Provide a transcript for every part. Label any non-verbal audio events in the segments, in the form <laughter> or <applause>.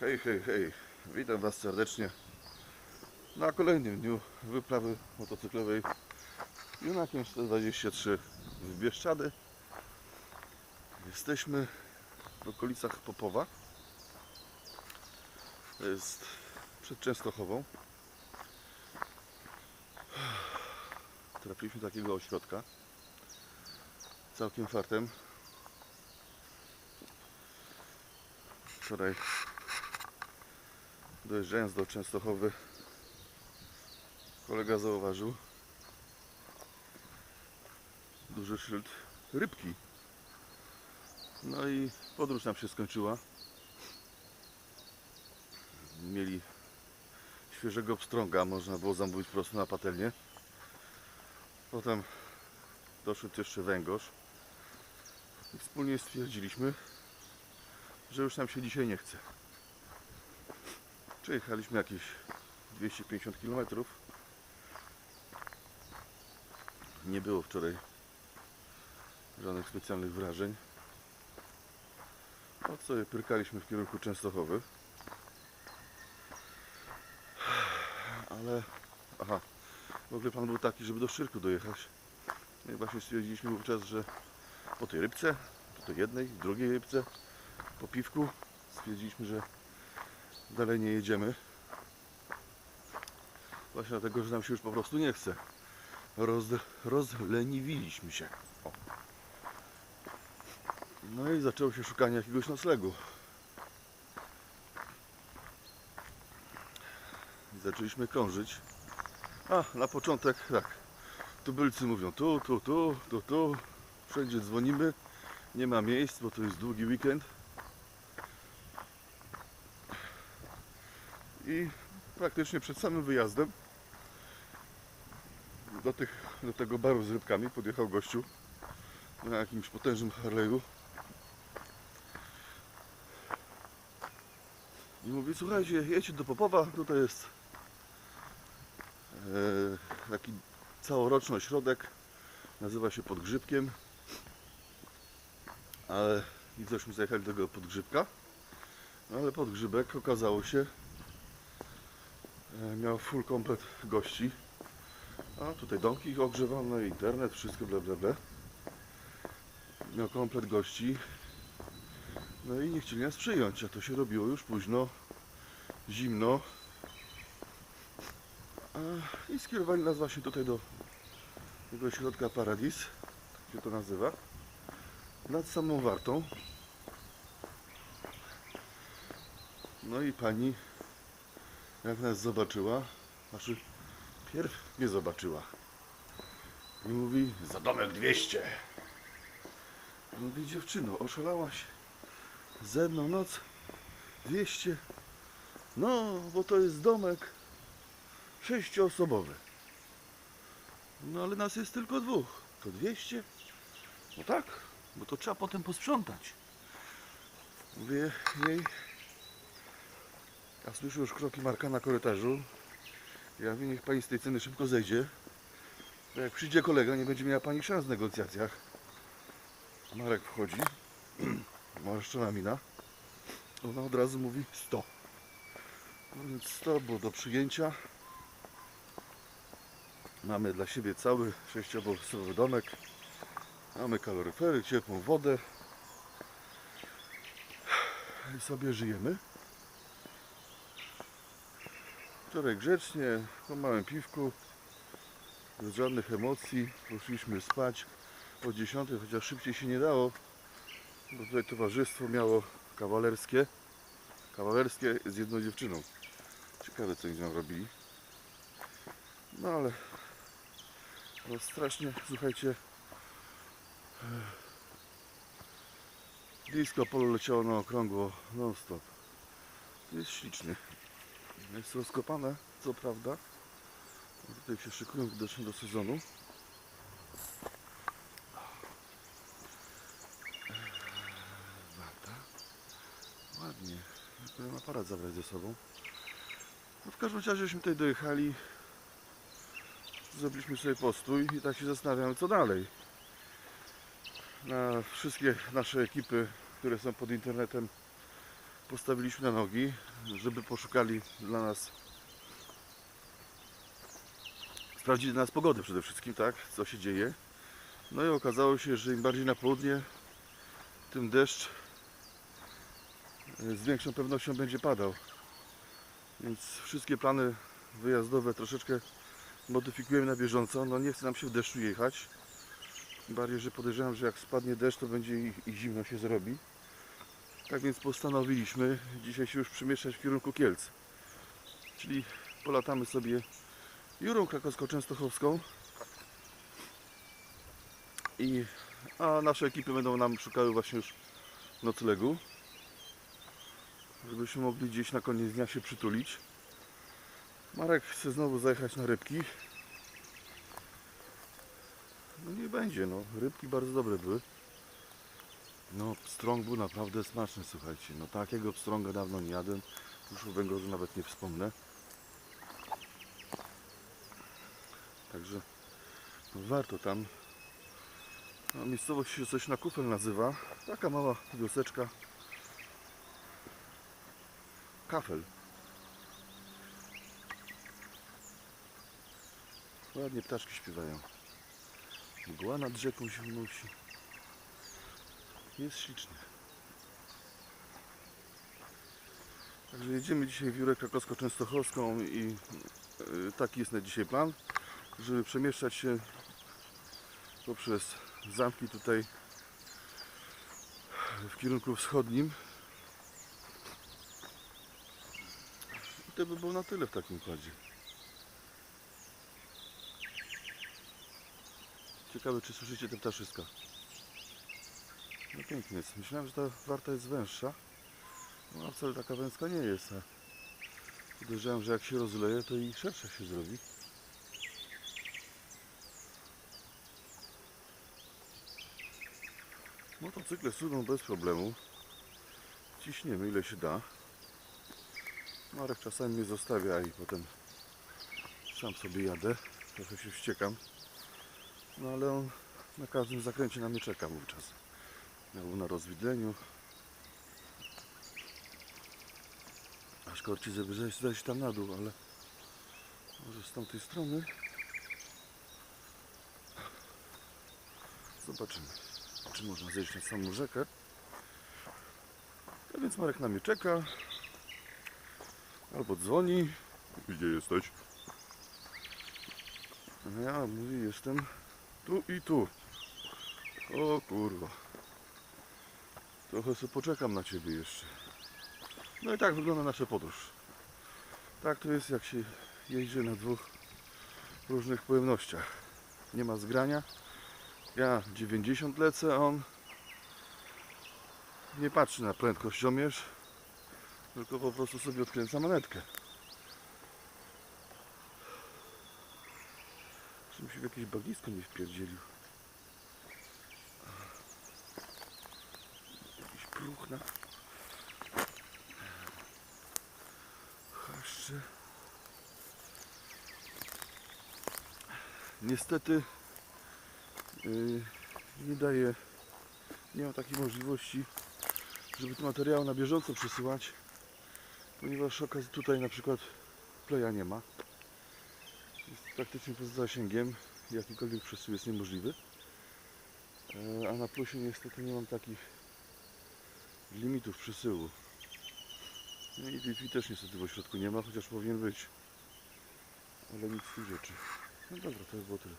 Hej, hej, hej. Witam Was serdecznie na kolejnym dniu wyprawy motocyklowej Junakiem 123 w Bieszczady. Jesteśmy w okolicach Popowa. To jest przed Częstochową. Trafiliśmy do takiego ośrodka. Całkiem fartem. Wczoraj dojeżdżając do Częstochowy kolega zauważył duży szyld rybki. No i podróż nam się skończyła. Mieli świeżego pstrąga, można było zamówić prosto na patelnię. Potem doszedł jeszcze węgorz. I wspólnie stwierdziliśmy, że już nam się dzisiaj nie chce. Przejechaliśmy jakieś 250 km. Nie było wczoraj żadnych specjalnych wrażeń. Od sobie pyrkaliśmy w kierunku Częstochowy. Ale, aha, w ogóle plan był taki, żeby do Szczyrku dojechać. No i właśnie stwierdziliśmy wówczas, że po tej rybce, po tej jednej, drugiej rybce, po piwku, stwierdziliśmy, że dalej nie jedziemy. Właśnie dlatego, że nam się już po prostu nie chce. Roz, rozleniwiliśmy się. O. No i zaczęło się szukanie jakiegoś noclegu. Zaczęliśmy krążyć. A, na początek tak. Tubylcy mówią tu, tu, tu, tu, tu. Wszędzie dzwonimy. Nie ma miejsc, bo to jest długi weekend. I praktycznie przed samym wyjazdem do, tych, do tego baru z rybkami podjechał gościu na jakimś potężnym Harley'u. I mówi, słuchajcie, jedźcie do Popowa, tutaj jest e, taki całoroczny ośrodek, nazywa się Podgrzybkiem ale i żeśmy zajechali do tego Podgrzybka no ale Podgrzybek okazało się miał full komplet gości. A tutaj domki ogrzewalne, internet, wszystko bla bla bla. Miał komplet gości. No i nie chcieli nas przyjąć, a to się robiło już późno, zimno. A, I skierowali nas właśnie tutaj do tego środka Paradis, tak się to nazywa, nad samą wartą. No i pani jak nas zobaczyła, znaczy pierw nie zobaczyła. I mówi, za domek 200. Mówi, dziewczyno, oszalałaś ze mną noc 200. No, bo to jest domek sześcioosobowy. No ale nas jest tylko dwóch. To 200? No tak, bo to trzeba potem posprzątać. Mówię jej, a słyszę już kroki Marka na korytarzu. Ja mówię, niech pani z tej ceny szybko zejdzie. Bo jak przyjdzie kolega, nie będzie miała pani szans w negocjacjach. Marek wchodzi. <clears throat> Marszczona mina. Ona od razu mówi 100. No więc 100 było do przyjęcia. Mamy dla siebie cały sześciobosowy domek. Mamy kaloryfery, ciepłą wodę. I sobie żyjemy. Wczoraj grzecznie, po małym piwku, bez żadnych emocji, poszliśmy spać o 10, chociaż szybciej się nie dało, bo tutaj towarzystwo miało kawalerskie, kawalerskie z jedną dziewczyną. Ciekawe co oni nią robili. No ale no strasznie, słuchajcie, disco polo leciało na okrągło non stop. Jest ślicznie. Jest rozkopane, co prawda. Tutaj się szykują widocznie do sezonu. Warta. Ładnie. Powinien aparat zabrać ze sobą. No w każdym razie żeśmy tutaj dojechali. Zrobiliśmy sobie postój i tak się zastanawiamy co dalej. Na wszystkie nasze ekipy, które są pod internetem postawiliśmy na nogi, żeby poszukali dla nas sprawdzili dla nas pogody przede wszystkim, tak, co się dzieje. No i okazało się, że im bardziej na południe, tym deszcz y, z większą pewnością będzie padał. Więc wszystkie plany wyjazdowe troszeczkę modyfikujemy na bieżąco. No nie chce nam się w deszczu jechać. Tym bardziej, że podejrzewam, że jak spadnie deszcz, to będzie i zimno się zrobi. Tak więc postanowiliśmy dzisiaj się już przemieszczać w kierunku Kielc. Czyli polatamy sobie Jurą krakowsko-częstochowską. I a nasze ekipy będą nam szukały właśnie już noclegu żebyśmy mogli gdzieś na koniec dnia się przytulić. Marek chce znowu zajechać na rybki. No nie będzie no. Rybki bardzo dobre były no pstrąg był naprawdę smaczny słuchajcie no takiego pstrąga dawno nie jadłem już o węgorzu nawet nie wspomnę Także no, warto tam. No, miejscowość się coś na kufel nazywa. Taka mała wioseczka. Kafel. Ładnie ptaszki śpiewają. Mgła nad rzeką się unosi. Jest ślicznie. Także jedziemy dzisiaj w Jurę Krakowsko-Częstochowską i y, taki jest na dzisiaj plan żeby przemieszczać się poprzez zamki tutaj w kierunku wschodnim. I to by było na tyle w takim układzie. Ciekawe czy słyszycie te ptaszyska. No pięknie jest. Myślałem, że ta warta jest węższa. No wcale taka węska nie jest. Podejrzewam, że jak się rozleje, to i szersza się zrobi. Motocykle suną bez problemu. Ciśniemy ile się da. Marek czasami mnie zostawia i potem sam sobie jadę. Trochę się wściekam. No ale on na każdym zakręcie na mnie czeka wówczas. Miał na rozwidleniu. Aż korci, żeby zejść, zejść tam na dół, ale może z tamtej strony. Zobaczymy czy można zejść na samą rzekę. A więc Marek na mnie czeka. Albo dzwoni. Gdzie jesteś? Ja mówię, jestem tu i tu. O kurwa. Trochę sobie poczekam na Ciebie jeszcze. No i tak wygląda nasza podróż. Tak to jest jak się jeździ na dwóch różnych pojemnościach. Nie ma zgrania. Ja 90 lecę, on nie patrzy na prędkościomierz, tylko po prostu sobie odkręca manetkę. Żebym się w jakieś bagnisko nie wpierdzielił. Jakiś próch na chaszcze. Niestety Yy, nie daje, nie ma takiej możliwości, żeby te materiały na bieżąco przesyłać, ponieważ okazji tutaj na przykład playa nie ma. Jest praktycznie poza zasięgiem, jakikolwiek przesył jest niemożliwy. Yy, a na plusie niestety nie mam takich limitów przesyłu. No i Wi-Fi też niestety w ośrodku nie ma, chociaż powinien być. Ale nic z rzeczy. No dobra, to jest było tyle.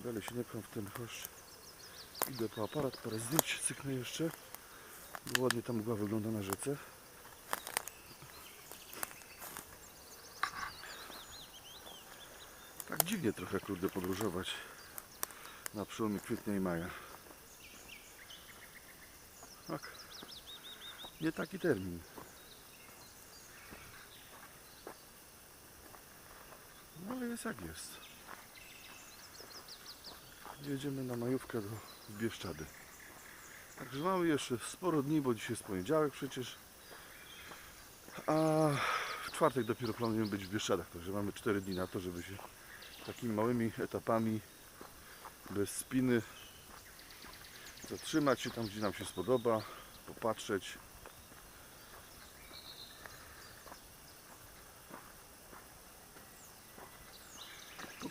Dalej się nie pcham w ten kosz. Idę po aparat, parę zdjęć cyknę jeszcze. Bo ładnie ta mgła wygląda na rzece. Tak dziwnie trochę kurde podróżować na przełomie kwietnia i maja. Tak. Nie taki termin. No ale jest jak jest. Jedziemy na majówkę do Bieszczady. Także mamy jeszcze sporo dni, bo dzisiaj jest poniedziałek przecież. A w czwartek dopiero planujemy być w Bieszczadach. Także mamy 4 dni na to, żeby się takimi małymi etapami bez spiny zatrzymać się tam, gdzie nam się spodoba, popatrzeć.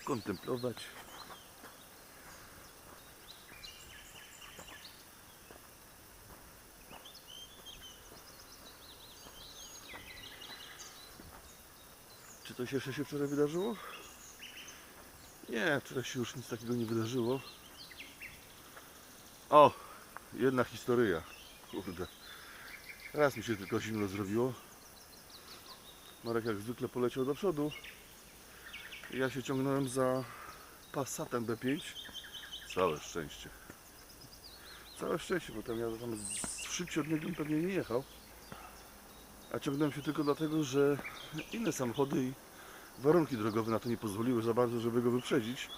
Kontemplować. Czy coś jeszcze się wczoraj wydarzyło? Nie, wczoraj się już nic takiego nie wydarzyło. O, jedna historyja. Kurde. Raz mi się tylko zimno zrobiło. Marek jak zwykle poleciał do przodu. Ja się ciągnąłem za Passatem B5. Całe szczęście. Całe szczęście, bo tam ja tam szybciej od niego pewnie nie jechał. A ciągnąłem się tylko dlatego, że inne samochody i warunki drogowe na to nie pozwoliły za bardzo, żeby go wyprzedzić.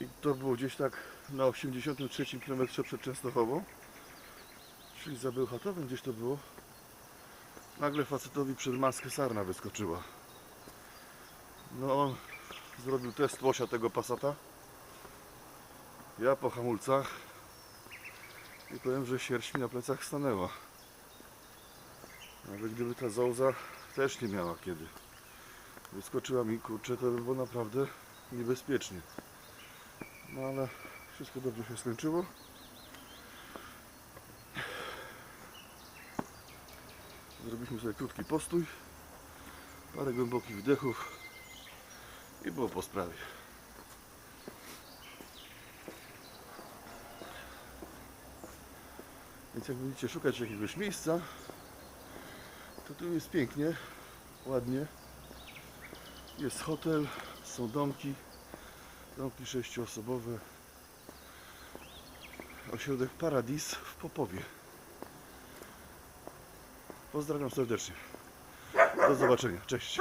I to było gdzieś tak na 83 km przed Częstochową. Czyli za Bełchatowem gdzieś to było. Nagle facetowi przed maskę sarna wyskoczyła. No on zrobił test łosia tego Passata. Ja po hamulcach. I powiem, że sierść mi na plecach stanęła. Nawet gdyby ta zauza też nie miała kiedy. Wyskoczyła mi, kurczę, to by było naprawdę niebezpiecznie. No ale wszystko dobrze się skończyło. Zrobiliśmy sobie krótki postój, parę głębokich wdechów i było po sprawie. Więc jak będziecie szukać jakiegoś miejsca, to tu jest pięknie, ładnie. Jest hotel, są domki, domki sześcioosobowe. Ośrodek Paradis w Popowie. Pozdrawiam serdecznie. Do zobaczenia. Cześć.